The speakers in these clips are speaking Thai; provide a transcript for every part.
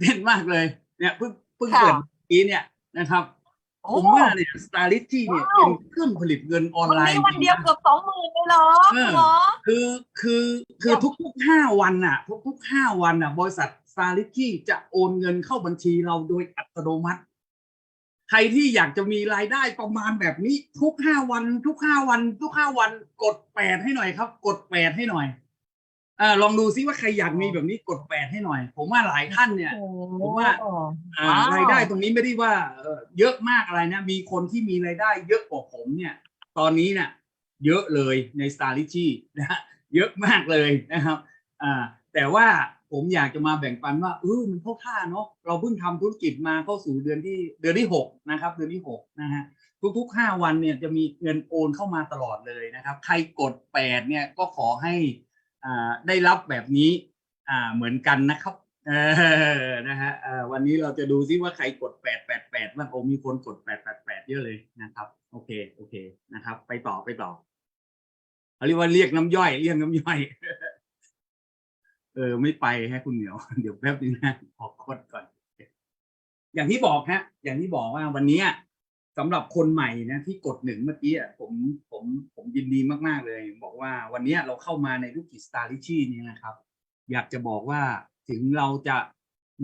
เต้นมากเลย เนี่ยเพิ่งเพิ่งค่ะเกิดเมื่อกี้เนี่ยนะครับโอ้ผมว่าเนี่ยสตาร์ลิจี้เนี่ยว้าวเป็นเครื่องผลิตเงินออนวันไลน์นี้วันจริงๆเดียวนะเกือบสองหมื่นเลยเหรอเออคุณหมอคือคือคือทุกทุกๆห้าวันน่ะทุกทุกๆห้าวันน่ะ บริษัทสตาร์ลิจี้จะโอนเงินเข้าบัญชีเราโดยอัตโนมัติ ใครที่อยากจะมีรายได้ประมาณแบบนี้ ทุกห้าวัน ทุกห้าวัน ทุกห้าวันกดแปดให้หน่อยครับ กดแปดให้หน่อย อ่าลองดูซิว่าใครอยากมีแบบนี้กดแปดให้หน่อย ผมว่าหลายท่านเนี่ยโอ้ผมว่าอ่าว้าวรายได้ตรงนี้ไม่ได้ว่าเอ่อเยอะมากอะไรนะ มีคนที่มีรายได้เยอะกว่าผมเนี่ย ตอนนี้เนี่ยเยอะเลยใน s t a r l i g y นะฮะเยอะมากเลยนะครับอ่าแต่ว่าผมอยากจะมาแบ่งปันว่าเออมันเข้าท่าเนาะเราเพิ่งทำธุรกิจมาเข้าสู่เดือนที่เดือนที่หกนะครับเดือนที่หกนะฮะทุกๆห้าวันเนี่ยจะมีเงินโอนเข้ามาตลอดเลยนะครับ ใครกดแปดเนี่ยก็ขอให้อ่า ได้รับแบบนี้เหมือนกันนะครับนะฮะวันนี้เราจะดูซิว่าใครกดแปดแปดแปดบ้างโอ้มีคนกดแปดแปดแปดเยอะเลยนะครับ โอเคโอเคนะครับ ไปต่อไปต่อเขาเรียกว่าเรียกน้ำย่อยเรียกน้ำย่อย เออ ไม่ไปฮะคุณเหนียว เดี๋ยวแป๊บนึงนะขอกดก่อน อย่างที่บอกฮะ อย่างที่บอกว่าวันนี้ สำหรับคนใหม่นะที่กดหนึ่งเมื่อกี้ผมผมผมยินดีมาก ๆ เลย บอกว่าวันนี้เราเข้ามาในธุรกิจสตาริชี่นี่นะครับ อยากจะบอกว่าถึงเราจะ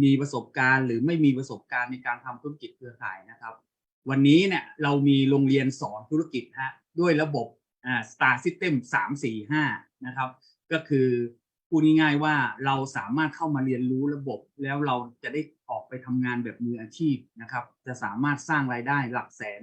มีประสบการณ์ หรือไม่มีประสบการณ์ในการทำธุรกิจเครือข่ายนะครับ วันนี้เนี่ยเรามีโรงเรียนสอนธุรกิจฮะด้วยระบบอ่า Star System สามสี่ห้านะครับ ก็คือ พูดง่ายๆว่าเราสามารถเข้ามาเรียนรู้ระบบ แล้วเราจะได้ออกไปทำงานแบบมืออาชีพนะครับ จะสามารถสร้างรายได้หลักแสน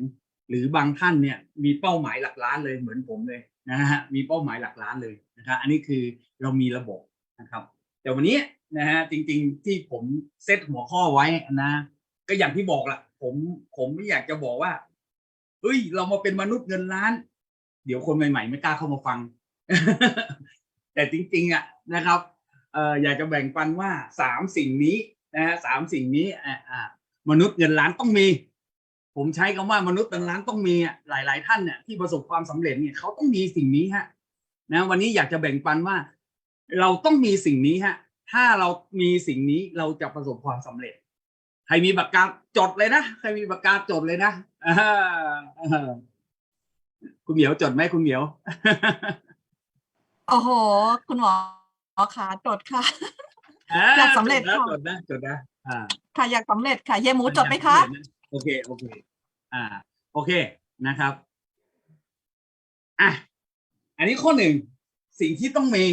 หรือบางท่านเนี่ยมีเป้าหมายหลักล้านเลยเหมือนผมเลยนะฮะมีเป้าหมายหลักล้านเลยนะครับอันนี้คือเรามีระบบนะครับ แต่วันนี้นะฮะจริงๆที่ผมเซตหัวข้อไว้นะ ก็อย่างที่บอกละผมผมไม่อยากจะบอกว่าเฮ้ย เรามาเป็นมนุษย์เงินล้าน เดี๋ยวคนใหม่ๆ ไม่กล้าเข้ามาฟัง แต่จริงๆอะ นะครับเอ่ออยากจะแบ่งปันว่าสามสิ่งนี้นะฮะสามสิ่งนี้อะอะมนุษย์เงินล้านต้องมี ผมใช้คำว่ามนุษย์เงินล้านต้องมีอะหลาย ๆ ท่านเนี่ยที่ประสบความสำเร็จเนี่ยเขาต้องมีสิ่งนี้ฮะนะวันนี้อยากจะแบ่งปันว่า เราต้องมีสิ่งนี้ฮะถ้าเรามีสิ่งนี้เราจะประสบความสำเร็จ ใครมีปากกาจดเลยนะใครมีปากกาจดเลยนะคุณเหมียวจดไหมคุณเหมียวโอ้โห คุณหมอ ขาจดค่ะ อยากสำเร็จจดนะค่ะ จดนะจดนะอ่าค่ะอยากสำเร็จค่ะเฮียหมูจดไหมคะโอเคโอเคอ่า โอเคนะครับอะอันนี้ข้อหนึ่งสิ่งที่ต้องมี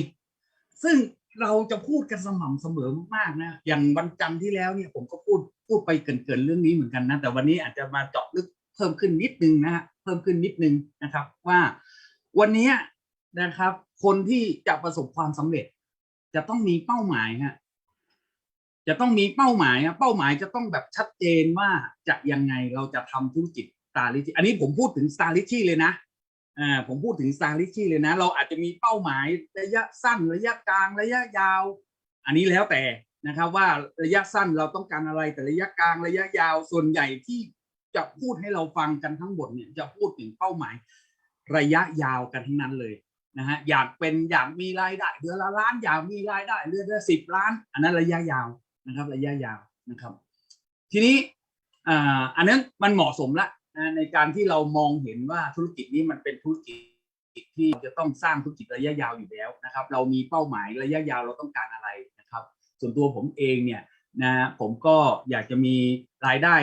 ซึ่งเราจะพูดกันสม่ำเสมอมากๆนะ อย่างวันจันทร์ที่แล้วเนี่ยผมก็พูดพูดไปเกรินๆเรื่องนี้เหมือนกันนะ แต่วันนี้อาจจะมาเจาะลึกเพิ่มขึ้นนิดนึงนะฮะเพิ่มขึ้นนิดนึงนะครับ ว่าวันนี้นะครับ คนที่จะประสบความสำเร็จ จะต้องมีเป้าหมายฮะจะต้องมีเป้าหมายอะเป้าหมายจะต้องแบบชัดเจนว่าจะยังไงเราจะทำธุรกิจสตาร์ลิชี่อันนี้ผมพูดถึงสตาร์ลิชี่เลยนะอ่าผมพูดถึงสตาร์ลิชี่เลยนะ เราอาจจะมีเป้าหมายระยะสั้นระยะกลางระยะยาว อันนี้แล้วแต่นะครับว่าระยะสั้นเราต้องการอะไรแต่ระยะกลางระยะยาวส่วนใหญ่ที่จะพูดให้เราฟังกันทั้งหมดเนี่ยจะพูดถึงเป้าหมาย ระยะยาวกันทั้งนั้นเลย นะฮะอยากเป็นอยากมีรายได้เดือนละล้านอยากมีรายได้เดือนละสิบล้าน อันนั้นระยะยาวนะครับ ระยะยาวนะครับ ทีนี้อันนั้นมันเหมาะสมละนะในการที่เรามองเห็นว่าธุรกิจนี้มันเป็นธุรกิจที่จะต้องสร้างธุรกิจระยะยาวอยู่แล้วนะครับ เรามีเป้าหมายระยะยาวเราต้องการอะไรนะครับ ส่วนตัวผมเองเนี่ยนะผมก็อยากจะมีรายได้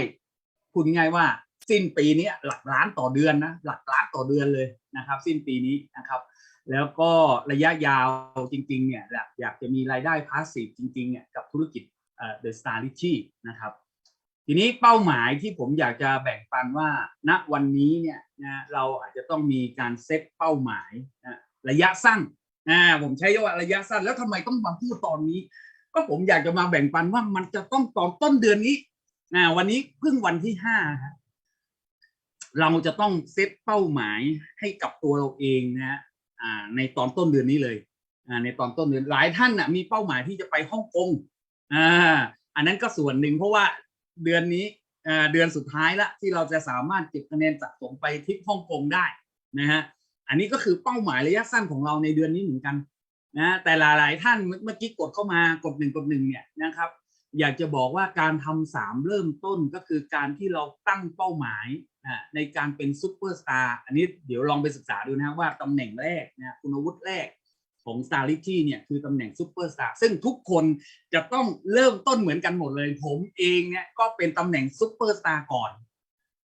พูดง่ายว่าสิ้นปีนี้หลักล้านต่อเดือนนะหลักล้านต่อเดือนเลยนะครับ สิ้นปีนี้นะครับ แล้วก็ระยะยาวจริงๆเนี่ยอยากอยากจะมีรายได้พาสซีฟจริงๆเนี่ยกับธุรกิจเอ่อ The Star r i c h i นะครับทีนี้เป้าหมายที่ผมอยากจะแบ่งปันว่าณวันนี้เนี่ยนะเราอาจจะต้องมีการเซตเป้าหมายนะระยะสั้นนะผมใช้ว่าระยะสั้น แล้วทำไมต้องมาพูดตอนนี้ ก็ผมอยากจะมาแบ่งปันว่ามันจะต้องตอนต้นเดือนนี้นะวันนี้เพิ่งวันที่ห้าเราจะต้องเซตเป้าหมายให้กับตัวเราเองนะ ในตอนต้นเดือนนี้เลยในตอนต้นเดือนหลายท่านมีเป้าหมายที่จะไปฮ่องกงอันนั้นก็ส่วนหนึ่งเพราะว่าเดือนนี้เดือนสุดท้ายละที่เราจะสามารถเก็บคะแนนสะสมไปทริปฮ่องกงได้นะฮะอันนี้ก็คือเป้าหมายระยะสั้นของเราในเดือนนี้เหมือนกันนะแต่หลายๆท่านเมื่อกี้กดเข้ามากดหนึ่งกดหนึ่งเนี่ยนะครับอยากจะบอกว่าการทำสามเริ่มต้นก็คือการที่เราตั้งเป้าหมาย ในการเป็นซูเปอร์สตาร์อันนี้เดี๋ยวลองไปศึกษาดูนะว่าตำแหน่งแรกนะคุณวุฒิแรกของ s t a r l i t y เนี่ยคือตำแหน่งซูเปอร์สตาร์ซึ่งทุกคนจะต้องเริ่มต้นเหมือนกันหมดเลย ผมเองเนี่ยก็เป็นตำแหน่งซูเปอร์สตาร์ก่อน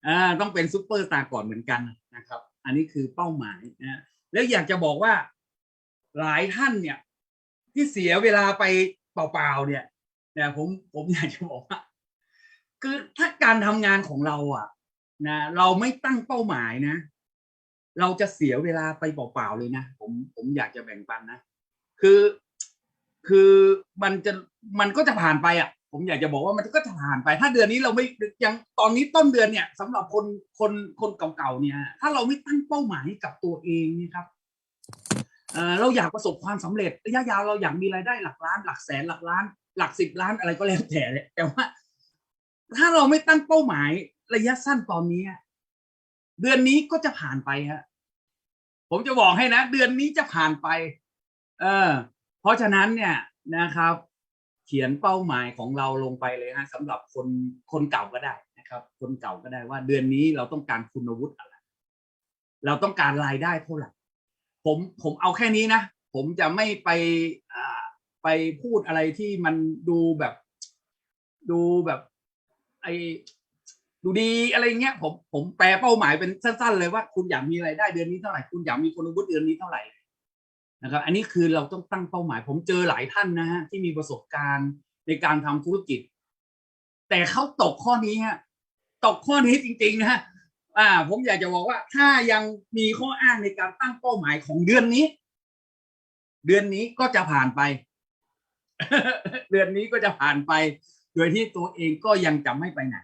อ่าต้องเป็นซูเปอร์สตาร์ก่อนเหมือนกันนะครับ อันนี้คือเป้าหมายนะแล้วอยากจะบอกว่าหลายท่านเนี่ย ที่เสียเวลาไปเปล่าๆเนี่ยนะผมผมอยากจะบอกว่าคือถ้าการทำงานของเราอะ นะเราไม่ตั้งเป้าหมายนะ เราจะเสียเวลาไปเปล่าๆเลยนะผมผมอยากจะแบ่งปันนะคือคือมันจะมันก็จะผ่านไปอะ ผมอยากจะบอกว่ามันก็จะผ่านไป ถ้าเดือนนี้เราไม่ยังตอนนี้ต้นเดือนเนี่ยสำหรับคนคนคนเก่าๆเนี่ย ถ้าเราไม่ตั้งเป้าหมายกับตัวเองนี่ครับเอ่อเราอยากประสบความสำเร็จระยะยาวเราอยากมีรายได้หลักล้าน หลักแสนหลักล้าน หลักสิบล้านอะไรก็แล้วแต่แต่ว่า ถ้าเราไม่ตั้งเป้าหมาย ระยะสั้นตอนนี้เดือนนี้ก็จะผ่านไปฮะผมจะบอกให้นะ เดือนนี้จะผ่านไป เออ เพราะฉะนั้นเนี่ยนะครับ เขียนเป้าหมายของเราลงไปเลยฮะสำหรับคนคนเก่าก็ได้นะครับ คนเก่าก็ได้ว่า เดือนนี้เราต้องการคุณวุฒิอะไร เราต้องการรายได้เท่าไหร่ผมผมเอาแค่นี้นะ ผมจะไม่ไปอ่าไปพูดอะไรที่มันดูแบบ ดูแบบ ไอ ดูดีอะไรเงี้ยผมผมแปลเป้าหมายเป็นสั้น ๆ เลยว่าคุณอยากมีรายได้เดือนนี้เท่าไหร่คุณอยากมีคุณวุฒิเดือนนี้เท่าไหร่นะครับ อันนี้คือเราต้องตั้งเป้าหมาย ผมเจอหลายท่านนะฮะที่มีประสบการณ์ในการทำธุรกิจ แต่เขาตกข้อนี้ฮะตกข้อนี้จริงๆนะฮะอ่า ผมอยากจะบอกว่าถ้ายังมีข้ออ้างในการตั้งเป้าหมายของเดือนนี้ เดือนนี้ก็จะผ่านไป เดือนนี้ก็จะผ่านไป โดยที่ตัวเองก็ยังจะไม่ไปไหน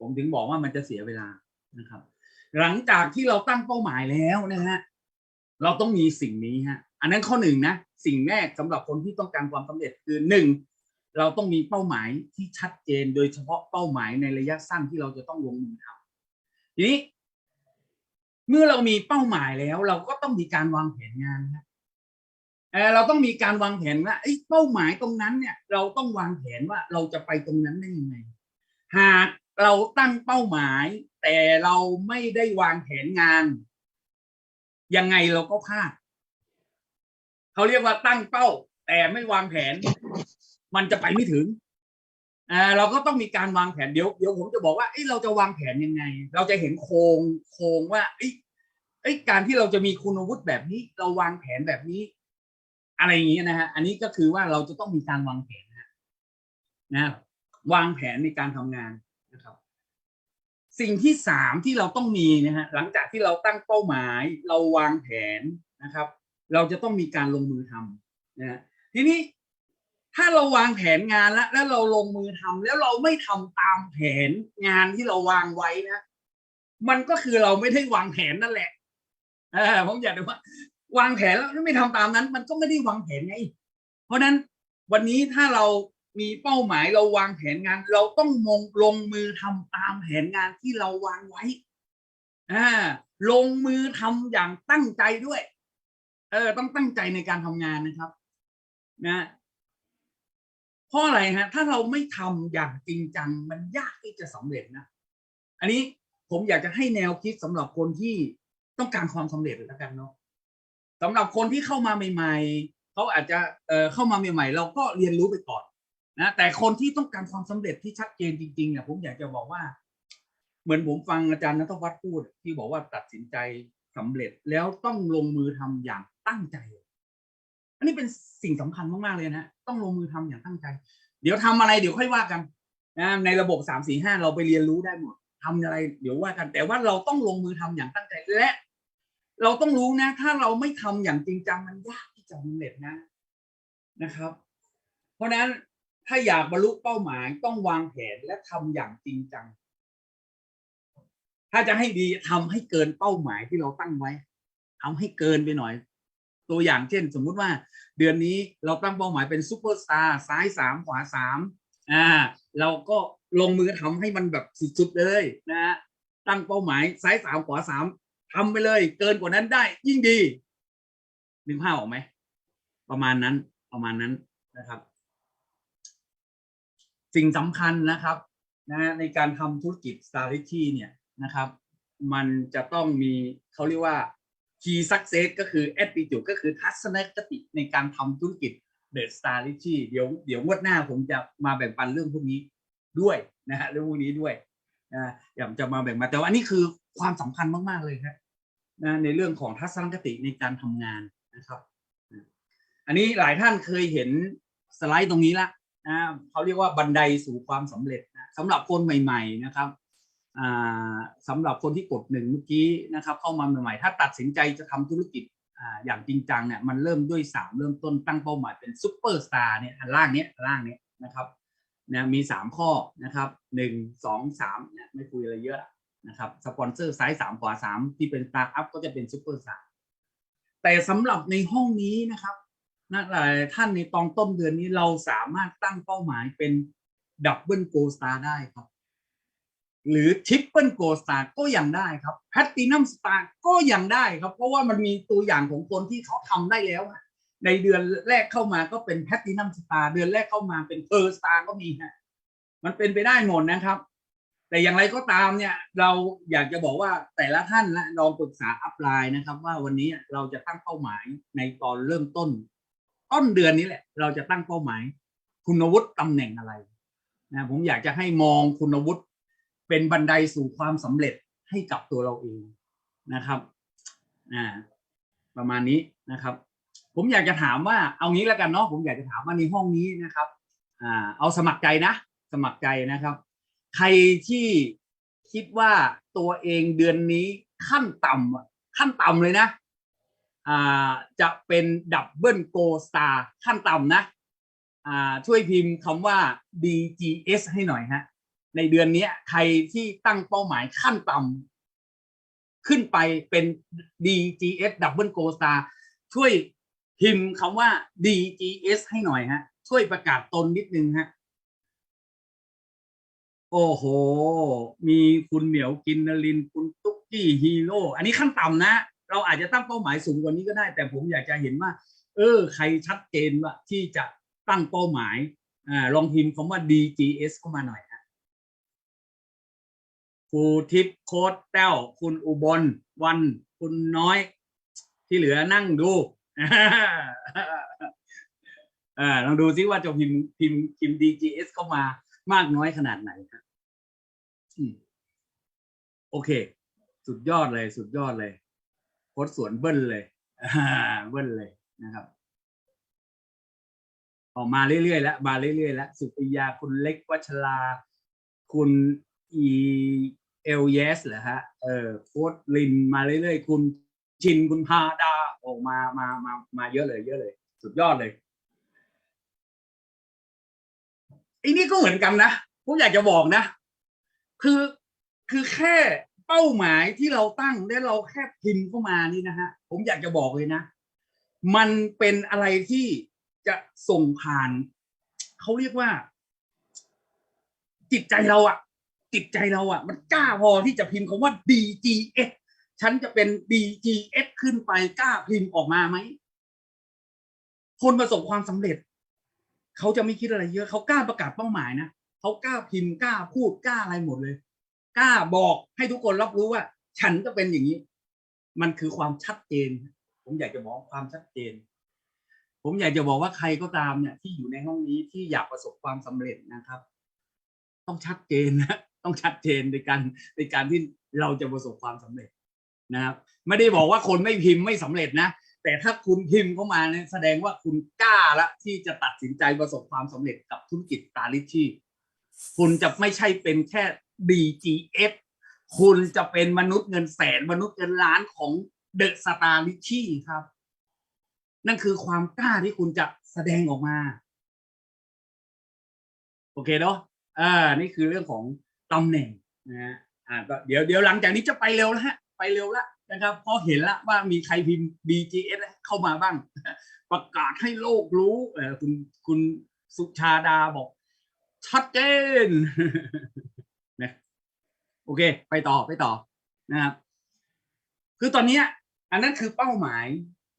ผมถึงบอกว่ามันจะเสียเวลานะครับ หลังจากที่เราตั้งเป้าหมายแล้วนะฮะเราต้องมีสิ่งนี้ฮะอันนั้นข้อหนึ่งนะสิ่งแรกสำหรับคนที่ต้องการความสำเร็จคือหนึ่งเราต้องมีเป้าหมายที่ชัดเจนโดยเฉพาะเป้าหมายในระยะสั้นที่เราจะต้องลงมือทำทีนี้ เมื่อเรามีเป้าหมายแล้ว เราก็ต้องมีการวางแผนงานครับเออเราต้องมีการวางแผนว่าไอ้เป้าหมายตรงนั้นเนี่ย เราต้องวางแผนว่าเราจะไปตรงนั้นได้ยังไง หาก เราตั้งเป้าหมาย แต่เราไม่ได้วางแผนงาน ยังไงเราก็พลาดเขาเรียกว่าตั้งเป้า แต่ไม่วางแผน มันจะไปไม่ถึงอ่าเราก็ต้องมีการวางแผนเดี๋ยวเดี๋ยวผมจะบอกว่าเอ้เราจะวางแผนยังไง เราจะเห็นโครงโครงว่าเอ้เอ้การที่เราจะมีคุณวุฒิแบบนี้ เราวางแผนแบบนี้ อะไรอย่างนี้นะฮะอันนี้ก็คือว่าเราจะต้องมีการวางแผนนะนะวางแผนในการทำงาน สิ่งที่สามที่เราต้องมีนะฮะหลังจากที่เราตั้งเป้าหมาย เราวางแผนนะครับ เราจะต้องมีการลงมือทำนะฮะทีนี้ถ้าเราวางแผนงานแล้วแล้วเราลงมือทำแล้วเราไม่ทำตามแผนงานที่เราวางไว้นะมันก็คือเราไม่ได้วางแผนนั่นแหละเออผมอยากรู้ว่าวางแผนแล้วไม่ทำตามนั้น มันก็ไม่ได้วางแผนไงเพราะฉะนั้นวันนี้ถ้าเรา มีเป้าหมายเราวางแผนงาน เราต้องมงลงมือทำตามแผนงานที่เราวางไว้อ่าลงมือทำอย่างตั้งใจด้วย เออ ต้องตั้งใจในการทำงานนะครับ นะเพราะอะไรฮะ ถ้าเราไม่ทำอย่างจริงจัง มันยากที่จะสำเร็จนะ อันนี้ผมอยากจะให้แนวคิดสำหรับคนที่ต้องการความสำเร็จแล้วกันเนาะสำหรับคนที่เข้ามาใหม่ ๆเขาอาจจะเอ่อเข้ามาใหม่ๆ เราก็เรียนรู้ไปก่อน นะแต่คนที่ต้องการความสำเร็จที่ชัดเจนจริงๆเนี่ยผมอยากจะบอกว่า เหมือนผมฟังอาจารย์นัทวัฒน์พูด ที่บอกว่าตัดสินใจสำเร็จแล้วต้องลงมือทำอย่างตั้งใจ อันนี้เป็นสิ่งสำคัญมากๆเลยนะต้องลงมือทำอย่างตั้งใจ เดี๋ยวทำอะไรเดี๋ยวค่อยว่ากันนะในระบบสามสี่ห้าเราไปเรียนรู้ได้หมดทำอะไร เดี๋ยวว่ากันแต่ว่าเราต้องลงมือทำอย่างตั้งใจและ เราต้องรู้นะ ถ้าเราไม่ทำอย่างจริงจังมันยากที่จะสำเร็จนะนะครับ เพราะฉะนั้น ถ้าอยากบรรลุเป้าหมายต้องวางแผนและทำอย่างจริงจัง ถ้าจะให้ดีทำให้เกินเป้าหมายที่เราตั้งไว้ทำให้เกินไปหน่อย ตัวอย่างเช่น สมมุติว่า เดือนนี้เราตั้งเป้าหมายเป็นซูเปอร์สตาร์ซ้ายสามขวาสามอ่า เราก็ลงมือทำให้มันแบบสุดๆเลยนะฮะตั้งเป้าหมายซ้ายสามขวาสามทำไปเลย เกินกว่านั้นได้ ยิ่งดีนึกภาพออกไหมประมาณนั้นประมาณนั้นนะครับ สิ่งสำคัญนะครับนะในการทำธุรกิจ strategy เนี่ยนะครับ มันจะต้องมีเขาเรียกว่า key success ก็คือ attitude ก็คือทัศนคติในการทำธุรกิจ the strategy เดี๋ยวเดี๋ยวงวดหน้าผมจะมาแบ่งปันเรื่องพวกนี้ด้วยนะฮะเรื่องพวกนี้ด้วยนะอยากจะมาแบ่งมาแต่ว่านนี้คือความสำคัญมาก ๆ เลยครับนะในเรื่องของทัศนคติในการทำงานนะครับ อันนี้หลายท่านเคยเห็นสไลด์ตรงนี้ละ นะเขาเรียกว่าบันไดสู่ความสำเร็จนะสำหรับคนใหม่ ๆนะครับอ่าสำหรับคนที่กดหนึ่งเมื่อกี้นะครับเข้ามาใหม่ๆ ถ้าตัดสินใจจะทำธุรกิจออย่างจริงจังเนี่ยมันเริ่มด้วยสามเริ่มต้นตั้งเป้าหมายเป็นซูเปอร์สตาร์เนี่ยล่างเนี้ยล่างเนี้ยนะครับนะมีสามข้อนะครับหนึ่งสองสามเนี่ยไม่คุยอะไรเยอะนะครับสปอนเซอร์ไซส์สามกว่าสามที่เป็นสตาร์ทอัพก็จะเป็นซูเปอร์สตาร์แต่สำหรับในห้องนี้นะครับ นะหลายท่านในตอนต้นเดือนนี้เราสามารถตั้งเป้าหมายเป็นดับเบิลโกลสตาร์ได้ครับ หรือทริปเปิลโกลสตาร์ก็ยังได้ครับแพตตินัมสตาร์ก็ยังได้ครับ เพราะว่ามันมีตัวอย่างของคนที่เขาทำได้แล้ว ในเดือนแรกเข้ามาก็เป็นแพตตินัมสตาร์เดือนแรกเข้ามาเป็นเพอร์สตาร์ก็มีฮะมันเป็นไปได้หมดนะครับ แต่อย่างไรก็ตามเนี่ย เราอยากจะบอกว่าแต่ละท่านนะลองปรึกษาอัพไลน์นะครับ ว่าวันนี้เราจะตั้งเป้าหมายในตอนเริ่มต้น ต้นเดือนนี้แหละ เราจะตั้งเป้าหมาย คุณวุฒิตำแหน่งอะไรนะผมอยากจะให้มองคุณวุฒิเป็นบันไดสู่ความสำเร็จให้กับตัวเราเองนะครับอ่าประมาณนี้นะครับ ผมอยากจะถามว่าเอางี้แล้วกันเนาะผมอยากจะถามว่าในห้องนี้นะครับอ่าเอาสมัครใจนะ สมัครใจนะครับ ใครที่คิดว่าตัวเองเดือนนี้ขั้นต่ำขั้นต่ำเลยนะ จะเป็นดับเบิลโกสตาร์ขั้นต่ำนะช่วยพิมพ์คำว่า DGS ให้หน่อยฮะ ในเดือนนี้ใครที่ตั้งเป้าหมายขั้นต่ำขึ้นไปเป็น DGS Double Go Star ช่วยพิมพ์คำว่า DGS ให้หน่อยฮะ ช่วยประกาศตนนิดนึงฮะ โอ้โห มีคุณเหมียวกินนลิน คุณตุ๊กกี้ฮีโร่ อันนี้ขั้นต่ำนะ เราอาจจะตั้งเป้าหมายสูงกว่านี้ก็ได้ แต่ผมอยากจะเห็นว่า เออ ใครชัดเจนว่าที่จะตั้งเป้าหมายอ่าลองพิมพ์คำว่า DGS เข้ามาหน่อยฮะครูทิพย์โค้ดแต้วคุณอุบลวัน คุณน้อย ที่เหลือนั่งดูอ่าลองดูซิว่าจะพิมพ์พิมพ์พิมพ์ DGS เข้ามามากน้อยขนาดไหนครับโอเค สุดยอดเลย สุดยอดเลย ค้ดสวนเบิ้ลเลยเบิ้ลเลยนะครับ ออกมาเรื่อยๆแล้วมาเรื่อยๆแล้วสุปิยาคุณเล็กวัชราคุณอีเอลเยสเหรอฮะเออโค้ดลินมาเรื่อยๆ คุณชินคุณพาดาออกมามามามาเยอะเลย เยอะเลย สุดยอดเลยไอ้นี่ก็เหมือนกันนะผมอยากจะบอกนะ คือคือแค่ เป้าหมายที่เราตั้งแล้วเราแค่พิมพ์เข้ามานี่นะฮะผมอยากจะบอกเลยนะ มันเป็นอะไรที่จะส่งผ่านเขาเรียกว่า จิตใจเราอะจิตใจเราอะมันกล้าพอที่จะพิมพ์คำว่า DGS ฉันจะเป็น DGS ขึ้นไปกล้าพิมพ์ออกมาไหมคนประสบความสำเร็จ เขาจะไม่คิดอะไรเยอะ เขากล้าประกาศเป้าหมายนะเขากล้าพิมพ์กล้าพูดกล้าอะไรหมดเลย กล้าบอกให้ทุกคนรับรู้ว่า ฉันจะเป็นอย่างนี้ มันคือความชัดเจน ผมอยากจะบอกความชัดเจน ผมอยากจะบอกว่าใครก็ตามเนี่ยที่อยู่ในห้องนี้ที่อยากประสบความสำเร็จนะครับ ต้องชัดเจนนะต้องชัดเจนในการในการที่เราจะประสบความสำเร็จนะครับ ไม่ได้บอกว่าคนไม่พิมพ์ไม่สำเร็จนะแต่ถ้าคุณพิมพ์เข้ามาเนี่ยแสดงว่าคุณกล้าละที่จะตัดสินใจประสบความสำเร็จกับธุรกิจตาลิชี่คุณจะไม่ใช่เป็นแค่ DGF คุณจะเป็นมนุษย์เงินแสนมนุษย์เงินล้านของเดอะสตาร์ลิชี่ครับ นั่นคือความกล้าที่คุณจะแสดงออกมา โอเคเนาะอ่า นี่คือเรื่องของตำแหน่งนะฮะอ่าเดี๋ยวเดี๋ยวหลังจากนี้จะไปเร็วแล้วฮะ ไปเร็วล้วนะครับพราะเห็นแล้วว่ามีใครพิมพ์ BGS เข้ามาบ้าง ประกาศให้โลกรู้เออคุณคุณสุชาดาบอก ชัดเจน โอเค ไปต่อไปต่อนะครับ คือตอนนี้อันนั้นคือเป้าหมาย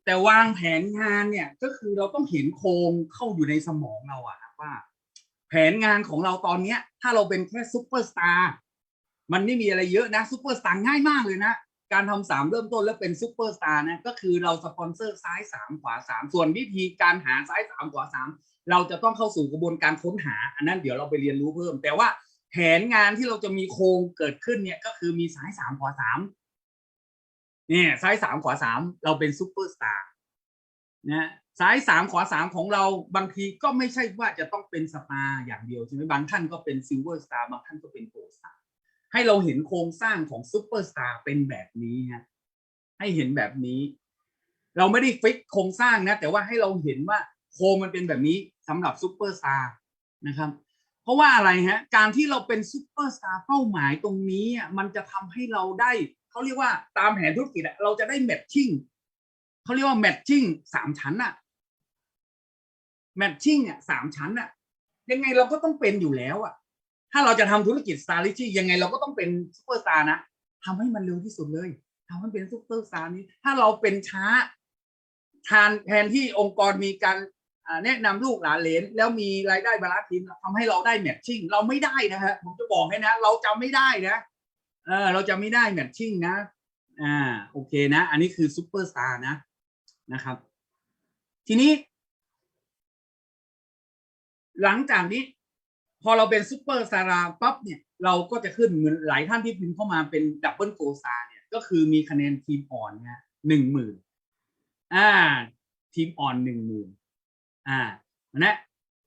แต่วางแผนงานเนี่ยก็คือเราต้องเห็นโครงเข้าอยู่ในสมองเราอะนะว่า แผนงานของเราตอนเนี้ย ถ้าเราเป็นแค่ซูเปอร์สตาร์มันไม่มีอะไรเยอะนะซูเปอร์สตาร์ง่ายมากเลยนะการทำสามเริ่มต้นแล้วเป็นซูเปอร์สตาร์นะก็คือเราสปอนเซอร์ซ้ายสามขวาสามส่วนวิธีการหาซ้ายสามขวาสามเราจะต้องเข้าสู่กระบวนการค้นหา อันนั้นเดี๋ยวเราไปเรียนรู้เพิ่ม แต่ว่า แผนงานที่เราจะมีโครงเกิดขึ้นเนี่ยก็คือมีซ้ายสามขวาสามเนี่ยซ้ายสามขวาสามเราเป็นซูเปอร์สตาร์นะซ้ายสามขวาสามของเราบางทีก็ไม่ใช่ว่าจะต้องเป็นสตาร์อย่างเดียวใช่ไหมบางท่านก็เป็นซิลเวอร์สตาร์บางท่านก็เป็นโกลสตาร์ให้เราเห็นโครงสร้างของซูเปอร์สตาร์เป็นแบบนี้ฮะให้เห็นแบบนี้ เราไม่ได้ฟิกโครงสร้างนะ แต่ว่าให้เราเห็นว่าโครงมันเป็นแบบนี้สำหรับซูเปอร์สตาร์นะครับ เพราะว่าอะไรฮะการที่เราเป็นซูเปอร์สตาร์เป้าหมายตรงนี้มันจะทำให้เราได้เขาเรียกว่าตามแผนธุรกิจอะเราจะได้แมทชิ่งเขาเรียกว่าแมทชิ่งสามชั้นอะแมทชิ่งอะสามชั้นอะยังไงเราก็ต้องเป็นอยู่แล้วอะถ้าเราจะทำธุรกิจสตาร์ลิชี่ยังไงเราก็ต้องเป็นซูเปอร์สตาร์นะทำให้มันเร็วที่สุดเลยทำให้เป็นซูเปอร์สตาร์นี้ ถ้าเราเป็นช้าทานแทนที่องค์กรมีการ แนะนำลูกหลานเหลนแล้วมีรายได้บาลานซ์ทีมทำให้เราได้แมทชิ่งเราไม่ได้นะฮะผมจะบอกให้นะ เราจะไม่ได้นะเออเราจะไม่ได้แมทชิ่งนะ อ่าโอเคนะ อันนี้คือซูเปอร์สตาร์นะนะครับ ทีนี้ หลังจากนี้ พอเราเป็นซูเปอร์สตาร์ปั๊บเนี่ย เราก็จะขึ้นเหมือนหลายท่านที่พิมพ์เข้ามาเป็นดับเบิลโกซาเนี่ย ก็คือมีคะแนนทีมอ่อนเนี่ยหนึ่งหมื่นอ่า ทีมอ่อนหนึ่งหมื่น อ่านะ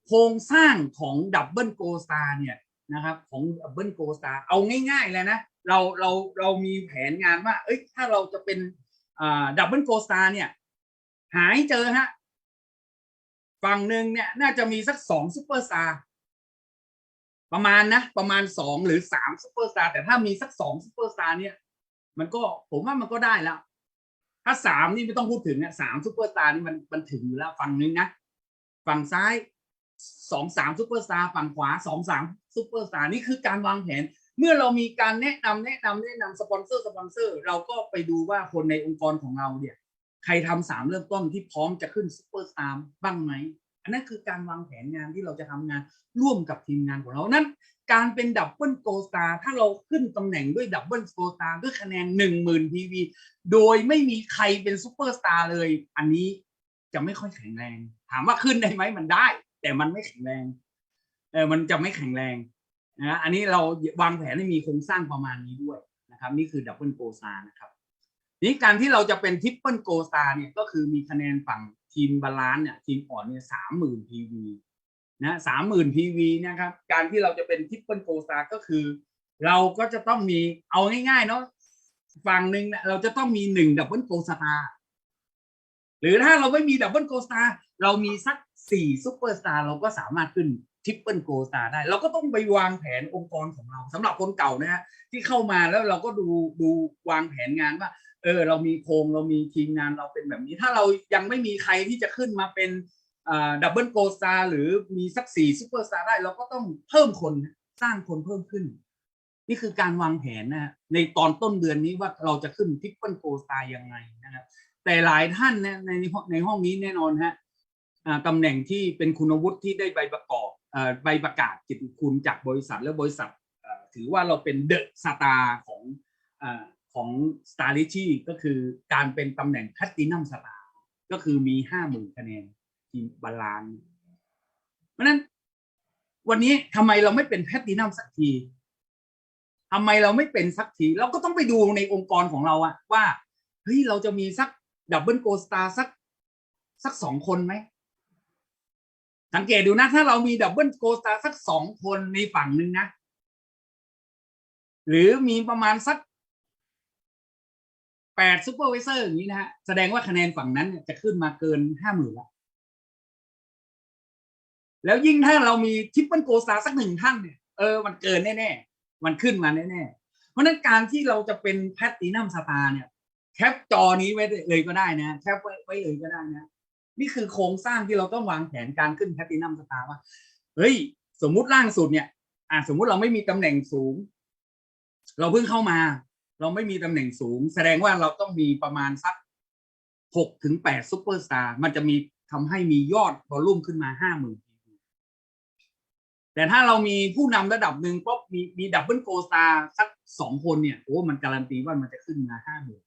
โครงสร้างของดับเบิลโกสตาเนี่ยนะครับของดับเบิลโกสตาเอาง่ายๆเลยนะเราเราเรามีแผนงานว่า เอ้ยถ้าเราจะเป็นดับเบิลโกสตาเนี่ย หายเจอฮะฝั่งหนึ่งเนี่ยน่าจะมีสักสองซูเปอร์สตาร์ประมาณนะ ประมาณสองหรือสามซูเปอร์สตาร์แต่ถ้ามีสักสองซูเปอร์สตาร์เนี่ย มันก็ผมว่ามันก็ได้แล้ว ถ้าสามนี่ไม่ต้องพูดถึงเนี่ยสามซูเปอร์สตาร์นี่มันมันถึงอยู่แล้วฝั่งหนึงนะ ฝั่งซ้ายสองสามซูเปอร์สตาร์ฝั่งขวาสองสามซูเปอร์สตาร์นี่คือการวางแผน เมื่อเรามีการแนะนำแนะนำแนะนำสปอนเซอร์สปอนเซอร์ เราก็ไปดูว่าคนในองค์กรของเราเนี่ย ใครทำสามเริ่มต้นที่พร้อมจะขึ้นซูเปอร์สตาร์บ้างไหมอันนั้นคือการวางแผนงานที่เราจะทำงานร่วมกับทีมงานของเรานั้น การเป็นดับเบิลโกสตาร์ถ้าเราขึ้นตำแหน่งด้วยดับเบิลโกสตาร์ด้วยคะแนนหนึ่งหมื่นพีวีโดยไม่มีใครเป็นซูเปอร์สตาร์เลย อันนี้ จะไม่ค่อยแข็งแรง ถามว่าขึ้นได้ไหมมันได้ แต่มันไม่แข็งแรงเออมันจะไม่แข็งแรงนะอันนี้เราวางแผนให้มีโครงสร้างประมาณนี้ด้วยนะครับ นี่คือดับเบิลโกสตานะครับนี่การที่เราจะเป็นทริปเปิลโกสตาเนี่ยก็คือมีคะแนนฝั่งทีมบาลานซ์เนี่ยทีมอ่อนเนี่ยสามหมื่นพีวีนะสามหมื่นพีวีนะครับ การที่เราจะเป็นทริปเปิลโกสตาก็คือ เราก็จะต้องมีเอาง่ายๆเนาะฝั่งหนึ่งเนี่ยเราจะต้องมีหนึ่งดับเบิลโกสตา หรือถ้าเราไม่มีดับเบิลโกสตาร์เรามีสักสี่ซูเปอร์สตาร์เราก็สามารถขึ้นทริปเปิลโกสตาร์ได้ เราก็ต้องไปวางแผนองค์กรของเราสำหรับคนเก่านะฮะที่เข้ามาแล้วเราก็ดูดูวางแผนงานว่า เออ เรามีโครงเรามีทีมงานเราเป็นแบบนี้ ถ้าเรายังไม่มีใครที่จะขึ้นมาเป็นดับเบิลโกสตาร์หรือมีสักสี่ซูเปอร์สตาร์ได้ เราก็ต้องเพิ่มคนสร้างคนเพิ่มขึ้น นี่คือการวางแผนนะฮะในตอนต้นเดือนนี้ว่าเราจะขึ้นทริปเปิลโกสตาร์ยังไงนะครับ แต่หลายท่านเนี่ยในในห้องนี้แน่นอนฮะตำแหน่งที่เป็นคุณวุฒิที่ได้ใบประกอบใบประกาศกิยรติคุณจากบริษัทและบริษัทถือว่าเราเป็นเดอะสตาร์ของเอ่อของ s t a r l i c h ก็คือการเป็นตำแหน่งแพตตินัมสตาร์ก็คือมีห้าหมื่นคะแนนทีมบาลานซ์เพราะนั้นวันนี้ทำไมเราไม่เป็นแพตตินัมสักทีทำไมเราไม่เป็นสักที เราก็ต้องไปดูในองค์กรของเราอะว่าเฮ้ยเราจะมีสัก ดับเบิลโกสตาร์สักสักสองคนไหมสังเกตดูนะ ถ้าเรามีดับเบิลโกสตาร์สักสองคนในฝั่งหนึ่งนะ หรือมีประมาณสักแปดซูเปอร์ไวเซอร์อย่างนี้นะฮะ แสดงว่าคะแนนฝั่งนั้นจะขึ้นมาเกินห้าหมื่นละแล้วยิ่งถ้าเรามีทิปเปิลโกสตาร์สักหนึ่งท่านเนี่ยเออมันเกินแน่ๆ มันขึ้นมาแน่ๆ เพราะฉะนั้นการที่เราจะเป็นแพตตินัมสตาร์เนี่ย แคปจอนี้ไว้เลยก็ได้นะแคปไว้ไว้เลยก็ได้นะ นี่คือโครงสร้างที่เราต้องวางแผนการขึ้นแพตตินัมสตาร์ว่าเฮ้ย สมมุติล่างสุดเนี่ย อ่าสมมุติเราไม่มีตำแหน่งสูง เราเพิ่งเข้ามา เราไม่มีตำแหน่งสูง แสดงว่าเราต้องมีประมาณสักหกถึงแปดซูเปอร์สตาร์มันจะมีทำให้มียอดวอลลุ่มขึ้นมาห้าหมื่นแต่แต่ถ้าเรามีผู้นำระดับหนึ่งปุ๊บมีมีดับเบิลโกสตาร์สักสองคนเนี่ยโอ้มันการันตีว่ามันจะขึ้นมาห้าหมื่น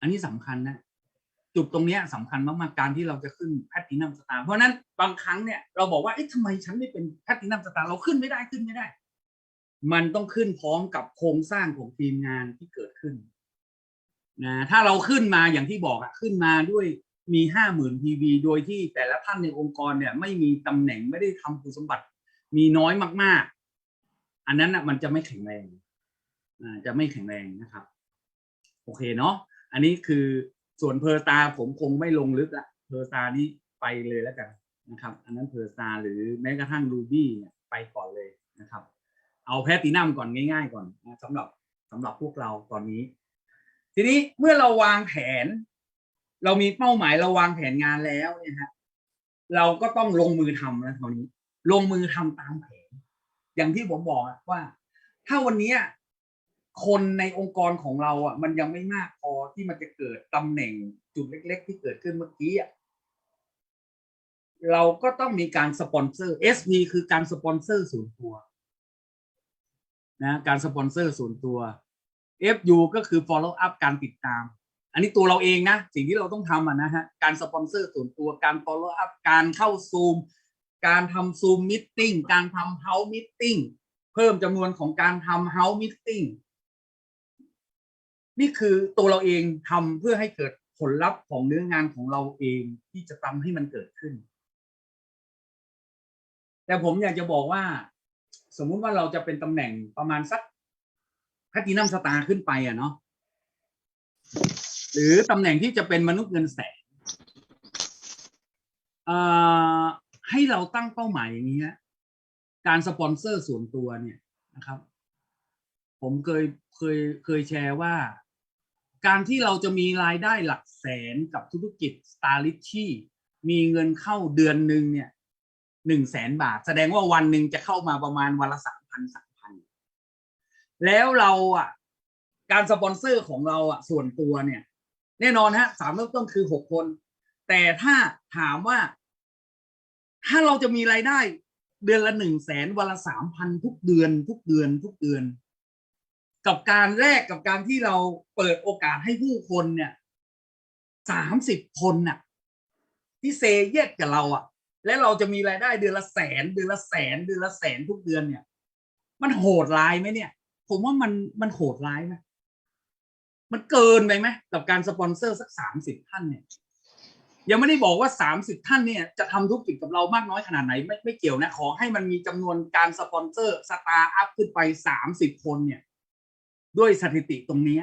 อันนี้สำคัญนะ จุดตรงนี้ยสำคัญมากๆการที่เราจะขึ้นแพทตินัมสตาร์เพราะนั้นบางครั้งเนี่ยเราบอกว่าเอ๊ะทำไมฉันไม่เป็นแพทตินัมสตาร์เราขึ้นไม่ได้ขึ้นไม่ได้ มันต้องขึ้นพร้อมกับโครงสร้างของทีมงานที่เกิดขึ้นนะถ้าเราขึ้นมาอย่างที่บอกอะขึ้นมาด้วยมีห้าหมื่นพีโดยที่แต่ละท่านในองค์กรเนี่ยไม่มีตำแหน่งไม่ได้ทำคุณสมบัติ มีน้อยมาก ๆ อันนั้นอะมันจะไม่แข็งแรงอ่าจะไม่แข็งแรงนะครับ โอเคเนาะ อันนี้คือส่วนเพอร์ตาผมคงไม่ลงลึกละเพอร์ตานี่ไปเลยแล้วกันนะครับ อันนั้นเพอร์ตาหรือแม้กระทั่งรูบี้เนี่ยไปก่อนเลยนะครับ เอาแพลตินัมก่อนง่าย ๆ ก่อนนะสำหรับสำหรับพวกเราตอนนี้ ทีนี้เมื่อเราวางแผน เรามีเป้าหมายเราวางแผนงานแล้วเนี่ยฮะเราก็ต้องลงมือทำนะตอนนี้ ลงมือทำตามแผน อย่างที่ผมบอกว่า ถ้าวันนี้ คนในองค์กรของเราอะ มันยังไม่มากพอที่มันจะเกิดตำแหน่งจุดเล็ก ๆ ที่เกิดขึ้นเมื่อกี้อะเราก็ต้องมีการสปอนเซอร์ SV คือการสปอนเซอร์ส่วนตัวนะการสปอนเซอร์ส่วนตัว FU ก็คือ follow up การติดตาม อันนี้ตัวเราเองนะ สิ่งที่เราต้องทำอะนะฮะการสปอนเซอร์ส่วนตัวการ follow up การเข้าซูมการทำซูมมิ e การทำเฮาส์มิ e เพิ่มจำนวนของการทำเฮาส์มิ e นี่คือตัวเราเองทำเพื่อให้เกิดผลลัพธ์ของเนื้องานของเราเองที่จะทำให้มันเกิดขึ้น แต่ผมอยากจะบอกว่า สมมุติว่าเราจะเป็นตำแหน่งประมาณสักแพทินัมสตาร์ขึ้นไปอะเนาะหรือตำแหน่งที่จะเป็นมนุษย์เงินแสนให้เราตั้งเป้าหมายอย่างนี้ฮะการสปอนเซอร์ส่วนตัวเนี่ยนะครับ ผมเคยเคยเคยแชร์ว่า การที่เราจะมีรายได้หลักแสนกับธุรกิจสตาร์ลิชชี่มีเงินเข้าเดือนหนึ่งเนี่ยหนึ่งแสนบาท แสดงว่าวันหนึ่งจะเข้ามาประมาณวันละสามพันสามพันแล้วเราอะการสปอนเซอร์ของเราอะส่วนตัวเนี่ย แน่นอนฮะสามเริ่มต้นคือหกคน แต่ถ้าถามว่า ถ้าเราจะมีรายได้เดือนละหนึ่งแสนวันละสามพันทุกเดือน ทุกเดือนทุกเดือน กับการแรกกับการที่เราเปิดโอกาสให้ผู้คนเนี่ยสามสิบคนน่ะ ที่เซเยสกับเราอะ และเราจะมีรายได้เดือนละแสนเดือนละแสนเดือนละแสนทุกเดือนเนี่ย มันโหดร้ายไหมเนี่ย ผมว่ามันมันโหดร้ายไหมมันเกินไปไหมกับการสปอนเซอร์สักสามสิบท่านเนี่ยยังไม่ได้บอกว่าสามสิบท่านเนี่ยจะทำธุรกิจกับเรามากน้อยขนาดไหนไม่ไม่เกี่ยวนะขอให้มันมีจำนวนการสปอนเซอร์สตาร์อัพขึ้นไปสามสิบคนเนี่ย ด้วยสถิติตรงนี้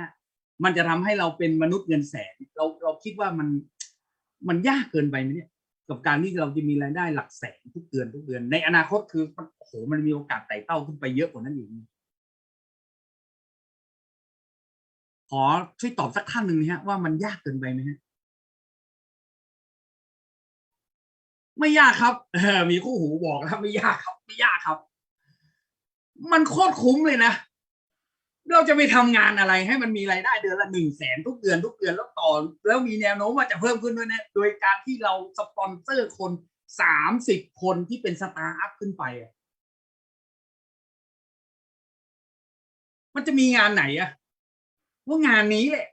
มันจะทำให้เราเป็นมนุษย์เงินแสน เราเราคิดว่ามันมันยากเกินไปไหมเนี่ยกับการที่เราจะมีรายได้หลักแสนทุกเดือนทุกเดือน ในอนาคตคือโอ้โหมันมีโอกาสไต่เต้าขึ้นไปเยอะกว่านั้นอีกขอช่วยตอบสักท่านหนึ่งนะฮะว่ามันยากเกินไปไหมฮะไม่ยากครับมีคู่หูบอกแล้วไม่ยากครับ ไม่ยากครับ มันโคตรคุ้มเลยนะ เราจะไปทำงานอะไรให้มันมีรายได้เดือนละหนึ่งแสนทุกเดือนทุกเดือนแล้วต่อ แล้วมีแนวโน้มว่าจะเพิ่มขึ้นด้วยนะโดยการที่เราสปอนเซอร์คนสามสิบคนที่เป็นสตาร์ทอัพขึ้นไปอะมันจะมีงานไหนอะว่างานนี้แหละ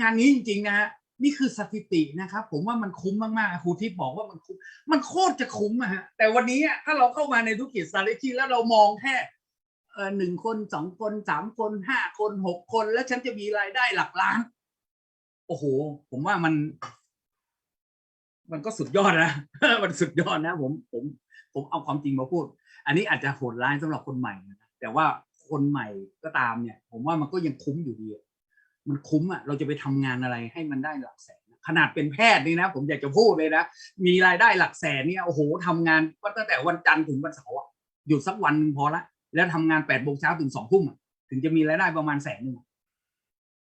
งานนี้จริงๆนะฮะนี่คือสถิตินะครับ ผมว่ามันคุ้มมากๆครูทิพย์บอกว่ามันคุ้ม มันโคตรจะคุ้มอะฮะแต่วันนี้อะถ้าเราเข้ามาในธุรกิจสตาร์ทชีแล้วเรามองแค่ หนึ่งคนสองคนสามคนห้าคนหกคน แล้วฉันจะมีรายได้หลักล้าน โอ้โห ผมว่ามัน มันก็สุดยอดนะมันสุดยอดนะ ผม ผม ผมเอาความจริงมาพูด อันนี้อาจจะโหดร้ายสำหรับคนใหม่นะแต่ว่าคนใหม่ก็ตามเนี่ย ผมว่ามันก็ยังคุ้มอยู่ดีอะมันคุ้มอะเราจะไปทำงานอะไรให้มันได้หลักแสนขนาดเป็นแพทย์นี่นะ ผมอยากจะพูดเลยนะ มีรายได้หลักแสนเนี่ยโอ้โหทำงานก็ตั้งแต่วันจันทร์ถึงวันเสาร์หยุดสักวันนึงพอละ แล้วทำงานแปดโมงเช้าถึงสองทุ่มถึงจะมีรายได้ประมาณแสนหนึ่ง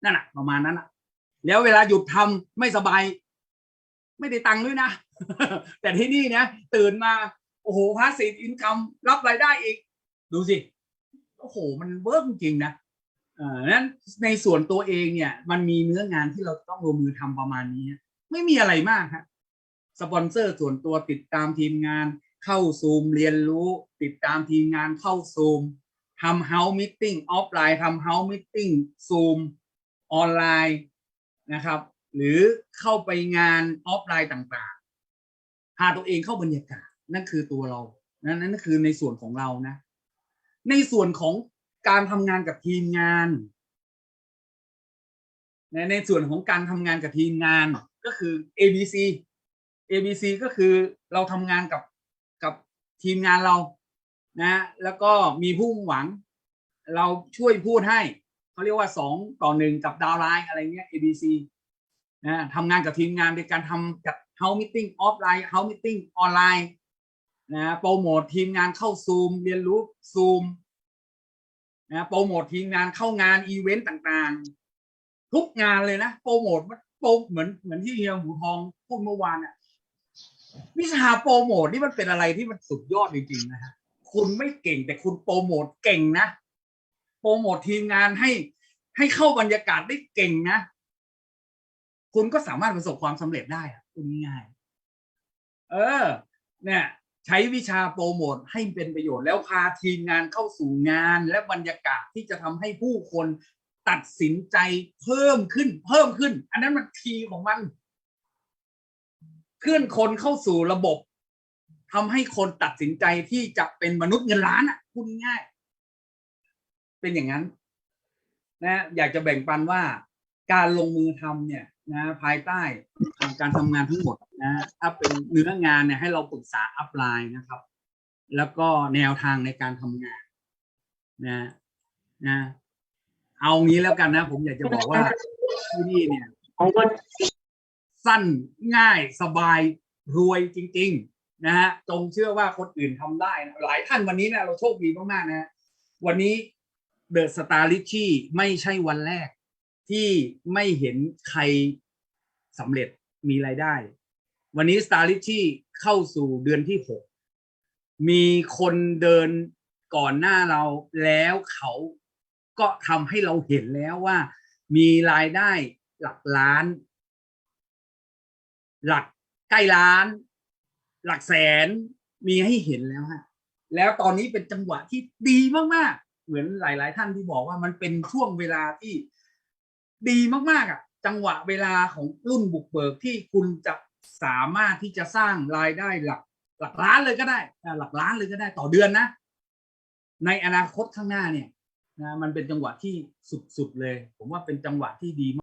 นั่นแหะประมาณนั้นอะแล้วเวลาหยุดทำไม่สบาย ไม่ได้ตังค์ด้วยนะ แต่ที่นี่นะตื่นมาโอ้โหพาสซีฟอินคัมรับรายได้อีก ดูสิโอ้โห มันเวิร์กจริงนะเอ่านั้นในส่วนตัวเองเนี่ย มันมีเนื้องานที่เราต้องลงมือทำประมาณนี้ ไม่มีอะไรมากครับสปอนเซอร์ส่วนตัวติดตามทีมงาน เข้าซูมเรียนรู้ติดตามทีมงานเข้าซูมทำเฮาส์มิทติ้งออฟไลน์ทำเฮาส์มิทติ้งซูมออนไลน์นะครับ หรือเข้าไปงานออฟไลน์ต่างๆพาตัวเองเข้าบรรยากาศ นั่นคือตัวเรา นั่นนั่นคือในส่วนของเรานะ ในส่วนของการทำงานกับทีมงาน ในในส่วนของการทำงานกับทีมงานก็คือ ABC ABC ก็คือเราทำงานกับกับ ทีมงานเรานะแล้วก็มีผู้มุ่งหวัง เราช่วยพูดให้เขาเรียกว่าสองต่อหนึ่งกับดาวไลน์อะไรเงี้ย ABC นะทำงานกับทีมงานในการทำกับ House Meeting ออฟไลน์ House Meeting ออนไลน์นะโปรโมททีมงานเข้าซูมเรียนรู้ซูมนะโปรโมททีมงานเข้างานอีเวนต์ต่างๆ ทุกงานเลยนะ โปรโมทโปรเหมือนเหมือนที่เฮียหมูทองพูดเมื่อวานอะ วิชาโปรโมทนี่มันเป็นอะไรที่มันสุดยอดจริงๆนะฮะคุณไม่เก่งแต่คุณโปรโมทเก่งนะโปรโมททีมงานให้ให้เข้าบรรยากาศได้เก่งนะ คุณก็สามารถประสบความสำเร็จได้คุณง่ายเออ เนี่ย ใช้วิชาโปรโมทให้เป็นประโยชน์แล้วพาทีมงานเข้าสู่งานและบรรยากาศที่จะทำให้ผู้คนตัดสินใจเพิ่มขึ้น เพิ่มขึ้น อันนั้นมันทีของมัน เคลื่อนคนเข้าสู่ระบบทำให้คนตัดสินใจที่จะเป็นมนุษย์เงินล้านอะพูดง่าย เป็นอย่างนั้น นะ อยากจะแบ่งปันว่าการลงมือทำเนี่ยนะภายใต้การทำงานทั้งหมดนะถ้าเป็นเนื้องานเนี่ยให้เราปรึกษาอัพไลน์นะครับ แล้วก็แนวทางในการทำงานนะนะเอางี้แล้วกันนะ ผมอยากจะบอกว่าที่นี่เนี่ย สั้นง่ายสบายรวยจริง ๆ นะฮะจงเชื่อว่าคนอื่นทำได้นะหลายท่านวันนี้นะเราโชคดีมากๆนะฮะวันนี้เดอะสตาร์ลิชชี่ไม่ใช่วันแรก ที่ไม่เห็นใครสำเร็จมีรายได้ วันนี้สตาร์ลิชี่เข้าสู่เดือนที่หกมีคนเดินก่อนหน้าเราแล้วเขาก็ทำให้เราเห็นแล้วว่า มีรายได้หลักล้าน หลักใกล้ล้าน หลักแสนมีให้เห็นแล้วฮะแล้วตอนนี้เป็นจังหวะที่ดีมากๆ เหมือนหลาย ๆ ท่านที่บอกว่ามันเป็นช่วงเวลาที่ดีมากๆอะ จังหวะเวลาของรุ่นบุกเบิกที่คุณจะสามารถที่จะสร้างรายได้หลัก หลักล้านเลยก็ได้หลักล้านเลยก็ได้ต่อเดือนนะ ในอนาคตข้างหน้าเนี่ยนะมันเป็นจังหวะที่สุดๆเลย ผมว่าเป็นจังหวะที่ดี